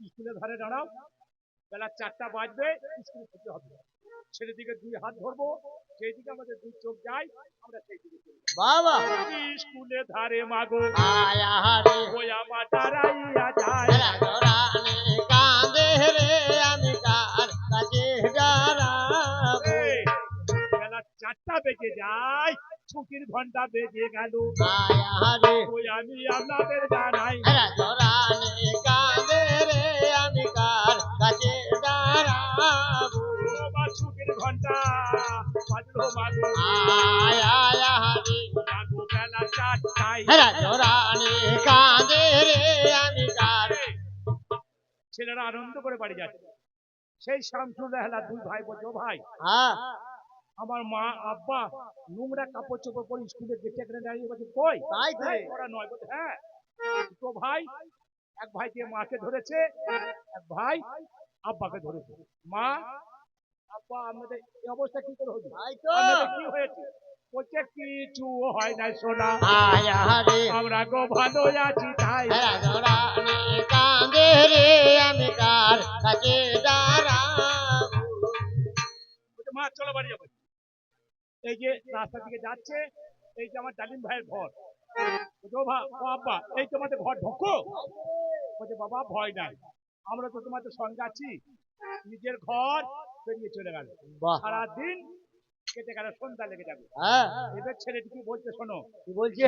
স্কুলে ধারে দাঁড়াও। বেলা চারটা বাজবে স্কুলে যেতে হবে। ছেলেদিকে দুই হাত ধরবো সেই দিকে আমাদের দুই চোখ যায় আমরা সেই দিকে বাবা! স্কুলে ধারে মাগো। আয়া রে ওই আমার দাঁড়াইয়া যায়। কাঁদে রে আমি কার কাছে দাঁড়াবো? বেলা চারটা বেজে যায় ছুটির ঘণ্টা বেজে গেল। আয়া আমি আপনাদের জানাই। ঘণ্টা। বাজলো মাগো আয়া রে মাগো বেলা চারটায়। রাজরানী কাঁদে রে আমি কার ছেলেরা আনন্দ করে বাড়ি যাচ্ছে। সেই শামসুল রেহলা দুই ভাই বলছে "ও ভাই হ্যাঁ। আমার মা আব্বা নোংরা কাপড় চোপড় পরে স্কুলে গেটে এখানে দাঁড়িয়ে বলছে কই? তাই তো। এই, ওরা নয়। বলছে হ্যাঁ। তো ভাই এক ভাই দিয়ে মাকে ধরেছে এক ভাই আব্বাকে ধরেছে। মা আব্বা আমাদের এই অবস্থা কি করে হয়েছে তাই তো! কি হয়েছে? বলছে কিছু হয় নাই সোনা। আমরা গো ভালো আছি তাই কাঁদে রে আমি কার কাছে মা চলো বাড়ি যাব। এই যে রাস্তা দিকে যাচ্ছে এই যে আমার ডালিম ভাইয়ের ঘর। আব্বা এই তোমাদের ঘর ঢোকো? বলছে বাবা ভয় নাই। আমরা তো তোমাদের সঙ্গে আছি। নিজের ঘর বেরিয়ে চলে গেল। সারাদিন কেটে গেল সন্ধ্যা লেগে যাবে। হ্যাঁ। এবার ছেলেটি কি বলছে শোনো? কি বলছে?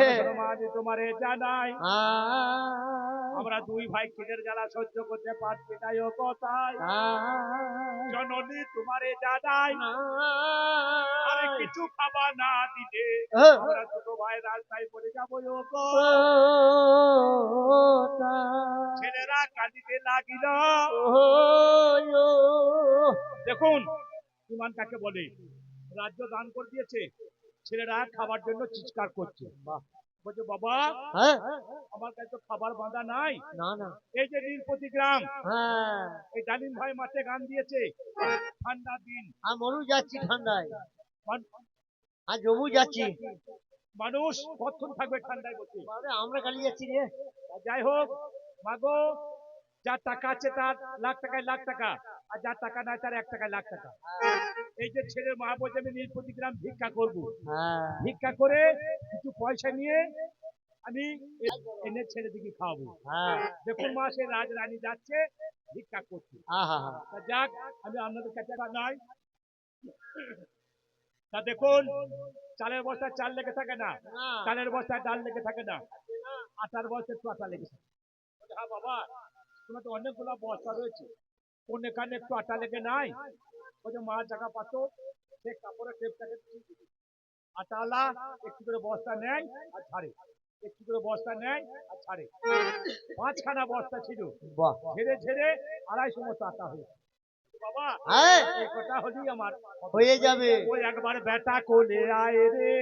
তোমার জানাই আমরা দুই ভাই ছেলের জ্বালা সহ্য করতে পারছি তাই ও কথায় জননী তোমারে জানাই। কিছু খাবা না দিলে হ্যাঁ। আমরা ছোট ভাই রাস্তায় পড়ে যাব ছেলেরা কাঁদিতে লাগিল। দেখুন ইমান কাকে বলে রাজ্য দান করে দিয়েছে। ছেলেরা খাবার জন্য চিৎকার করছে। বলছে বাবা হ্যাঁ। আমার কাছে তো খাবার বাঁধা নাই। না না। এই যে নীলপতি গ্রাম হ্যাঁ। এই ডালিম ভাই মাঠে গান দিয়েছে। ঠান্ডা দিন। আর মরু যাচ্ছি ঠান্ডায়। আর জমু যাচ্ছি। মানুষ কতক্ষণ থাকবে ঠান্ডায় বসে? আমরা যাচ্ছি রে। যাই হোক মাগো যার টাকা আছে তার লাখ টাকায় লাখ টাকা আর যার টাকা নাই তার এক টাকায় লাখ টাকা। এই যে মা বলছে আমি নীলপতি গ্রাম ভিক্ষা করব। হ্যাঁ। ভিক্ষা করে কিছু পয়সা নিয়ে আমি এনে ছেলে দিকে খাওয়াবো। হ্যাঁ। দেখুন মা সে রাজ রানী যাচ্ছে ভিক্ষা করছে। যাক আমি আপনাদের কাছে নাই। তা দেখুন চালের বস্তায় চাল লেগে থাকে না। চালের বস্তায় ডাল লেগে থাকে না। আটার বস্তায় একটু আটা লেগে থাকে। হ্যাঁ বাবা তোমার তো অনেকগুলো বস্তা রয়েছে। কোন এখানে একটু আটা লেগে নাই? বলছে মা জায়গা পাতো সে কাপড়ের টেপটাকে। আটাওয়ালা একটু করে বস্তা নেয় আর ছাড়ে একটু করে বস্তা নেয় আর ছাড়ে পাঁচখানা বস্তা ছিল। বাহ। ঝেড়ে ঝেড়ে আড়াইশো মতো আটা হয়েছে। হ্যাঁ। এই কটা আমার হয়ে যাবে। ওই একবার বেটা কোলে আয় রে।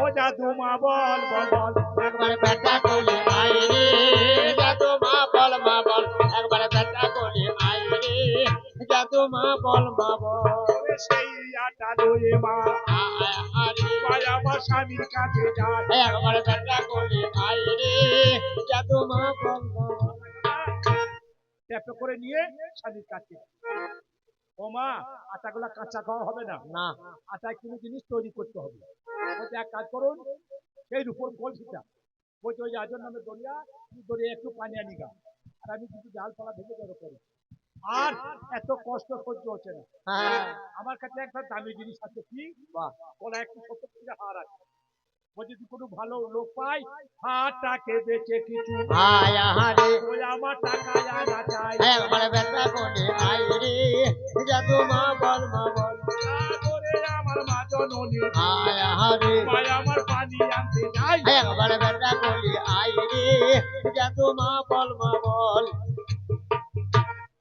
ও জাদু মা বল বল বল। একবার বেটা কোলে আয় রে। জাদু মা বল মা বল। একবার বেটা কোলে আয় রে। জাদু মা বল মা বল। সেই আটা লয়ে মা। আয় আমার স্বামীর কাছে যায় একবার বেটা কোলে আয় রে। জাদু মা বল মা বল। ট্যাপে করে নিয়ে স্বামীর কাছে। ও মা আটাগুলা কাঁচা খাওয়া হবে না? না। আটায় কোনো জিনিস তৈরি করতে হবে। বলছে এক কাজ করুন সেই উপর কলসিটা বলছে ওই আজর নামে দরিয়া দরিয়া একটু পানি আনি গা। আর আমি কিছু জাল পালা ভেঙে জড়ো করি। আর এত কষ্ট সহ্য হচ্ছে না। হ্যাঁ। আমার কাছে একটা দামি জিনিস আছে কি? বলা একটু সত্তর টাকা হার আছে। ও যদি কোনো ভালো লোক পাই হারটাকে বেচে কিছু আয় আরে ওই আমার টাকা আনা চাই। একবার বেটা কোলে আয় রে। জাদু মা বল মা বল। আমার মা জননী আয় আরে ভাই আমার পানি আনতে যাই। একবার বেটা কোলে আয় রে। জাদু মা বল মা বল।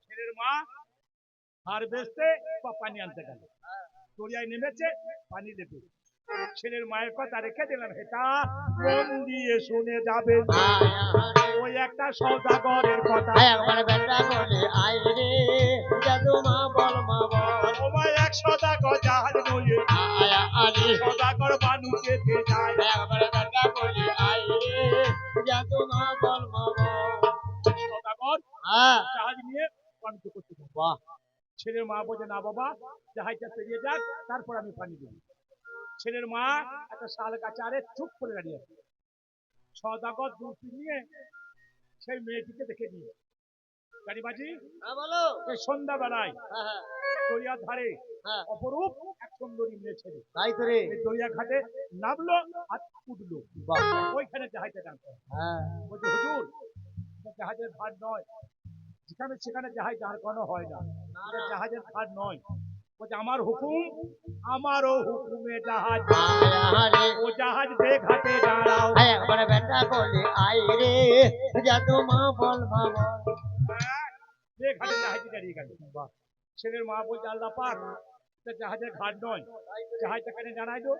ছেলের মা হার বেচতে পানি আনতে গেল। দরিয়ায় নেমেছে পানি দেবে। ছেলের মায়ের কথা রেখে দিলাম। এটা মন দিয়ে শুনে যাবে। ওই একটা সৌদাগরের কথা। একবার বেটা আয় রে। জাদু মা বল মা বল। এক সদাগর যাহার নয়ে আয় আরে সদাগর মানুষকে যায় একবার বেটা আয় রে। জাদু মা বল মা বল। সদাগর হ্যাঁ। জাহাজ নিয়ে বাণিজ্য করতে বাহ। ছেলের মা বলছে না বাবা জাহাজটা পেরিয়ে যাক তারপর আমি পানি দেবো। ছেলের মা একটা শাল গাছে আরে চুপ করে দাঁড়িয়ে আছে। সদাগর দূরবীন নিয়ে সেই মেয়েটিকে দেখে নিয়ে গাড়িবাজি হ্যাঁ বলো। এই সন্ধ্যাবেলায় হ্যাঁ হ্যাঁ। দরিয়ার ধারে অপরূপ এক সুন্দরী মেয়ে ছেলে। তাই দরিয়া ঘাটে নামলো আর উঠল। ওইখানে জাহাজটা বলছে হুজুর জাহাজের ঘাট নয়। যেখানে সেখানে জাহাজ দাঁড় করানো হয় না। জাহাজের ঘাট নয়। বলছে আমার হুকুম আমারও হুকুমে জাহাজ। ও জাহাজ বে ঘাটে দাঁড়াও আয় বেটা বলে আয় রে জাদু মা বল মা বল। বে ঘাটে জাহাজ দাঁড়িয়ে গেল। ছেলের মা বলছে আল্লাহ পাক জাহাজের ঘাট নয়। জাহাজ এখানে দাঁড়াইলো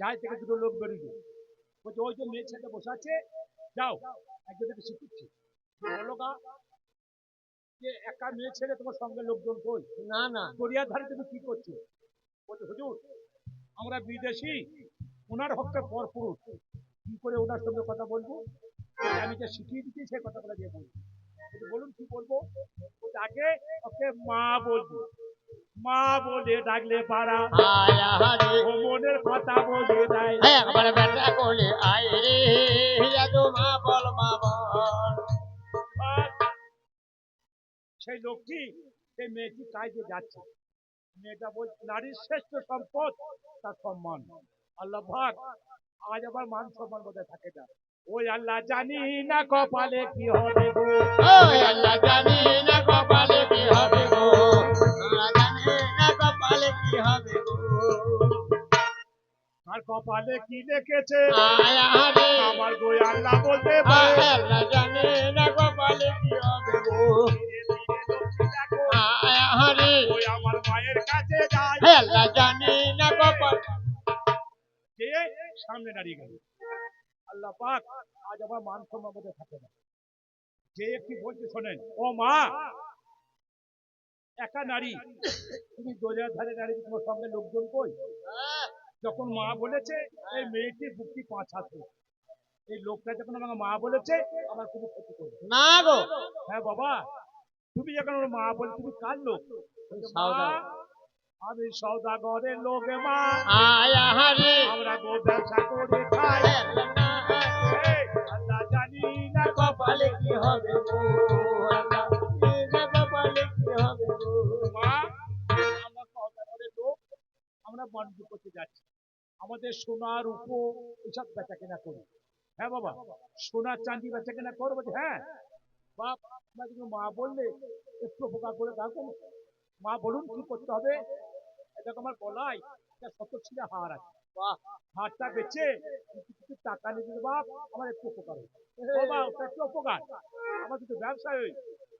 জাহাজ থেকে দুটো লোক বেরিয়ে বলছে ওই যে মেয়ে ছেলে বসে আছে যাও একজনকে শিখুচ্ছি বলো গা যে একা মেয়ে ছেলে তোমার সঙ্গে লোকজন কই? না না। দরিয়ার ধারে তুমি কি করছ? বলছে হুজুর আমরা বিদেশি ওনার হককে পরপুরুষ কি করে ওনার সঙ্গে কথা বলব? আমি যে শিখিয়ে দিচ্ছি সেই কথাগুলো দিয়ে বলব। বলুন কি বলব? আগে ওকে মা বলব। মা বলে ডাকলে পারা আয় আরে ও মনের কথা বলে দেয়। বেটা বলে আয় রে। মা লোকটি সেই মেয়েটি কাজে যাচ্ছে। মেয়েটা বলছে নারীর শ্রেষ্ঠ সম্পদ তার সম্মান। আল্লাহ ভাগ আজ আবার মান সম্মান বোধহয় থাকে না। ওই আল্লাহ জানি না কপালে কি হবে ওই আল্লাহ জানি না কপালে কি হবে গো। জানি না কপালে কি হবে গো। আর কপালে কি লিখেছে আয় আমার গো আল্লাহ বলতে পারে। আল্লাহ জানি গেল। আল্লাহ পাক আজ আমার মান সম্মান থাকে না। যে একটি বলতে শোনেন ও মা একা নারী তুমি দরিয়ার ধারে দাঁড়িয়ে তোমার সঙ্গে লোকজন কই? যখন মা বলেছে এই মেয়েটির বুকটি পাঁচ হাতে এই লোকটা যখন আমাকে মা বলেছে আমার কোনো ক্ষতি করবে না। গো। হ্যাঁ বাবা তুমি যখন ওর মা বলে তুমি কার লোক? মা। আমি সৌদাগরের লোক মা। আয় আরে আমরা গো ব্যবসা করে খাই আল্লাহ জানি না কপালে কি হবে গো। আল্লাহ জানি না কপালে কি হবে গো। মা আমরা সৌদাগরের লোক আমরা বাণিজ্য করতে যাচ্ছি। আমাদের সোনার উপো এসব বেচা কেনা করি। হ্যাঁ বাবা সোনার চাঁদি বেচা কেনা করো বলছে হ্যাঁ। বাপ আপনার মা বললে একটু উপকার করে দাও কেন? মা বলুন কি করতে হবে? এটা আমার গলায় একটা শত ছিঁড়া হার আছে। বাহ হারটা বেচে কিছু কিছু টাকা নিয়ে বাপ আমার একটু উপকার বাবা ওটা একটু উপকার। আমার কিন্তু ব্যবসায় ওই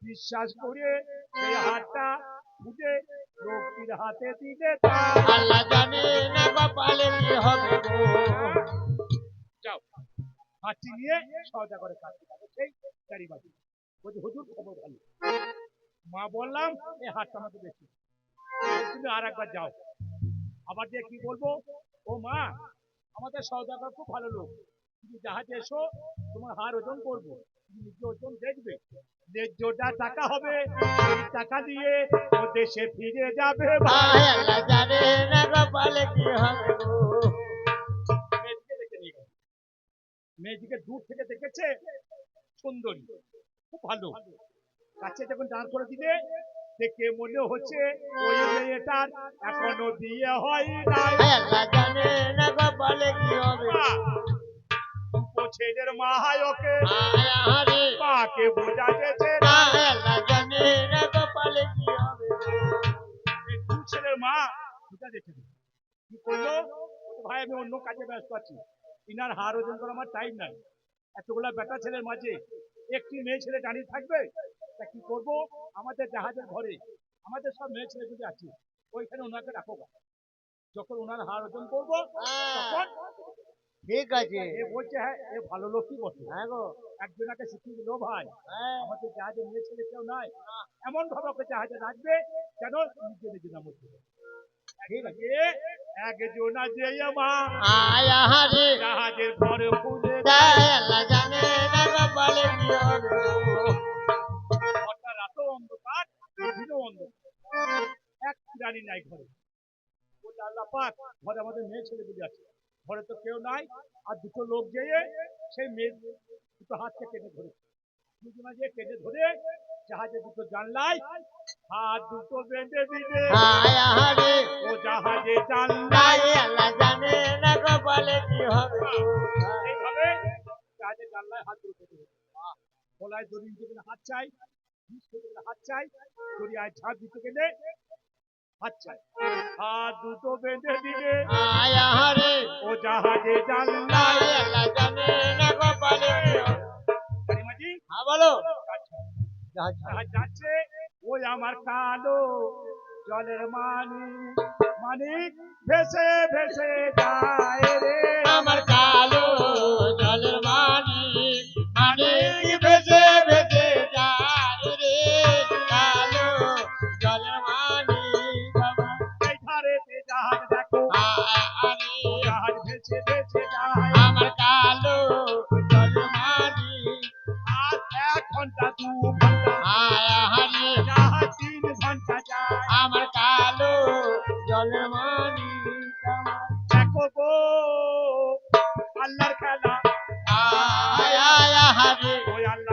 বিশ্বাস করে সেই হারটা ফুটে লোকটির হাতে আল্লাহ জানি না কি হবে গো। যাও হাঁচি নিয়ে সহজা করে কাজ সেই গাড়ি বলছি হুজুর খবর ভালো। মা বললাম এই হাতটা আমাকে বেশি তুমি আর একবার যাও। আবার দিয়ে কি বলব? ও মা আমাদের সৌদাগর খুব ভালো লোক। তুমি জাহাজে এসো তোমার হার ওজন করব। নিজে ওজন দেখবে। ন্যায্যটা টাকা হবে এই টাকা দিয়ে ও দেশে ফিরে যাবে। ভাই আল্লাহ জানি না কপালে কি হবে গো। মেয়েটিকে দেখে নিয়ে গেল মেয়েটিকে দূর থেকে দেখেছে সুন্দরী। খুব ভালো। কাছে যখন দাঁড় করে দিলে দেখে মনে হচ্ছে? ওই মেয়েটার এখনও বিয়ে হয় না কি হবে? ছেলের মা হয় ওকে। মাকে বোঝা যেছে না। কি হবে? ছেলের মা বুঝা কি করল? ভাই আমি অন্য কাজে ব্যস্ত আছি। ইনার হার ওজন করা আমার টাইম নাই। এতগুলা বেটা ছেলের মাঝে একটি মেয়ে ছেলে দাঁড়িয়ে থাকবে? তা কি করব? আমাদের জাহাজের ঘরে আমাদের সব মেয়ে ছেলেগুলি আছে ওইখানে ওনাকে রাখো যখন ওনার হার ওজন করব তখন ঠিক আছে। এ বলছে হ্যাঁ এ ভালো লোকই বটে। হ্যাঁ গো। একজনাকে শিখিয়ে দিল ভাই হ্যাঁ। আমাদের জাহাজে মেয়ে ছেলে কেউ নাই। এমন ভাবে ওকে জাহাজে রাখবে যেন নিজে নিজে না মধ্যে ঠিক আছে। একজনা যে মা আয় আরে পাক ঘরে আমাদের মেয়ে ছেলে গুলি আছে। ঘরে তো কেউ নাই আর দুটো লোক যেয়ে সেই মেয়ে দুটো হাতকে টেনে ধরে। দুটো মাঝে টেনে ধরে জাহাজে দুটো জানলাই হাত দুটো বেঁধে দিলে। ও জাহাজে জানলাই আল্লাহ জানে না কপালে কি হবে। এইভাবে জাহাজে জানলায় হাত দুটো বেঁধে গলায় দড়ি দিতে হাত চাই হাত চাই দড়িয়ায় ঝাঁপ দিতে গেলে চাই হাত দুটো বেঁধে দিলে। হায় হারে ও জাহাজে আল্লাহ জানে না হবে হ্যাঁ বলো। জাহাজ যাচ্ছে। ওই আমার কালো জলের মানি। মানিক ভেসে ভেসে যায় রে। আমার কালো গো। আল্লাহর খেলা। আয় আয় হারি ওই আল্লাহ